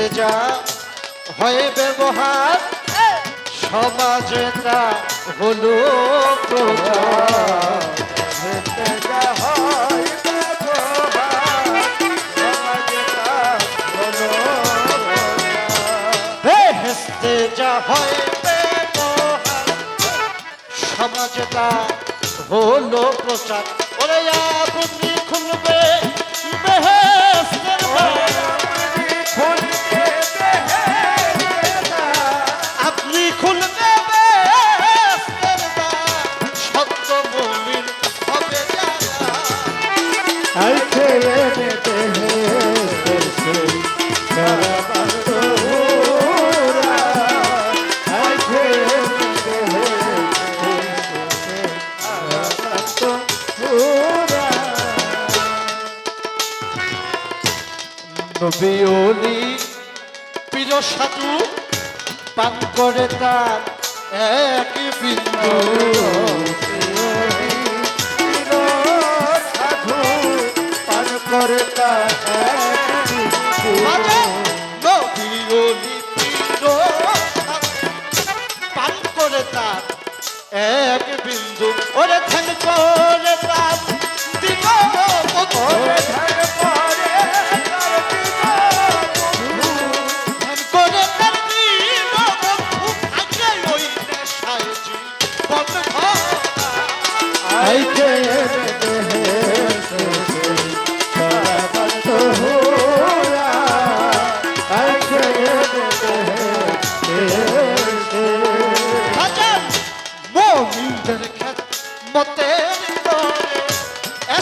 বেহেস্তে যা হয়ে ব্যবহার সমাজে তা হলো হয় সমাজে প্রচার। ওরে আপনি খুলবে বেহেস্তের নবীলি পীর সাধু পান করে তার এক বিন্দু। করে তা রাজা নবীলি পান করে তার এক বিন্দু ওরে ধ্যান করে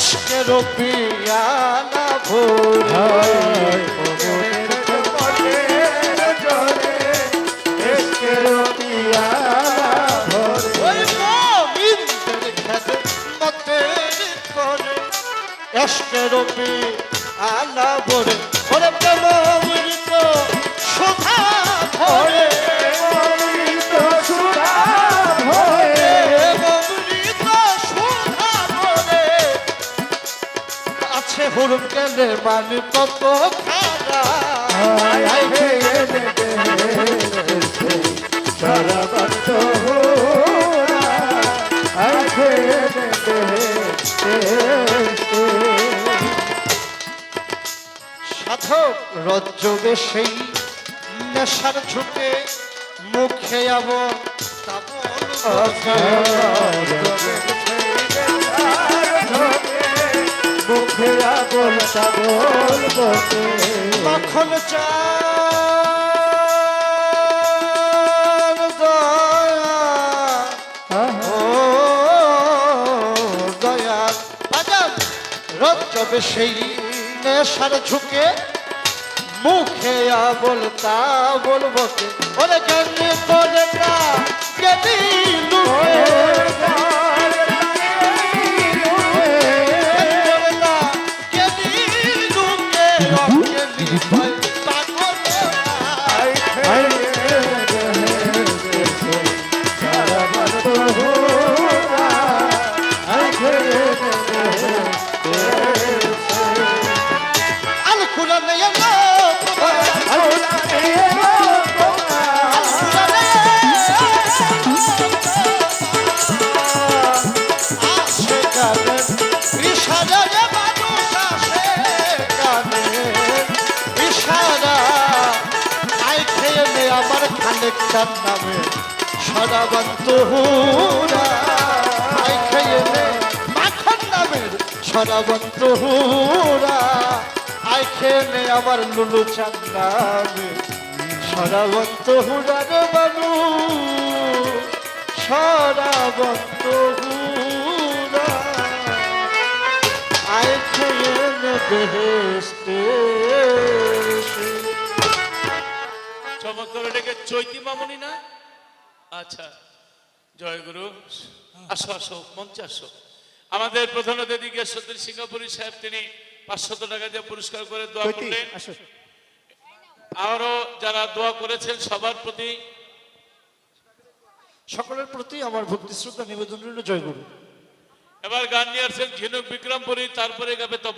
এসকের পিয়ালা তরে এসকের পিয়ালা ভরে ওরে প্রেম সুধা ভরে। কেলে মানে কত সাধক রজ্জবে সেই নেশার ঝুঁকে মুখে আবর তাবল বলতা বলব তখন রজ্জবে সেই নেশার ঝুঁকে। মুখে আবল তা বলব ওরে কেন করে না কেনি আল নেকটার নামে খেয়ে নে মাখন সদাবন্ত হুরা আই খেয়ে আমার লুলু চান সদাবন্ত হুরার বাবু সদাবন্ত হুরা আই খেয়ে বেহেস্তে এটাকে চৈতি মামনি না? আচ্ছা জয় গুরু। আসো আসো মঞ্চে আসো। আমাদের প্রধান অতিথিকে সতীশ সিঙ্গাপুরি সাহেব তিনি পাঁচশত টাকা দিয়ে পুরস্কার করে দোয়া করলেন। আরও যারা দোয়া করেছেন সবার প্রতি সকলের প্রতি আমার ভক্তি শ্রদ্ধা নিবেদন রইল জয়গুরু এবার গান নিয়ে আসছেন ঝিনুক বিক্রমপুরী তারপরে গাবে তপ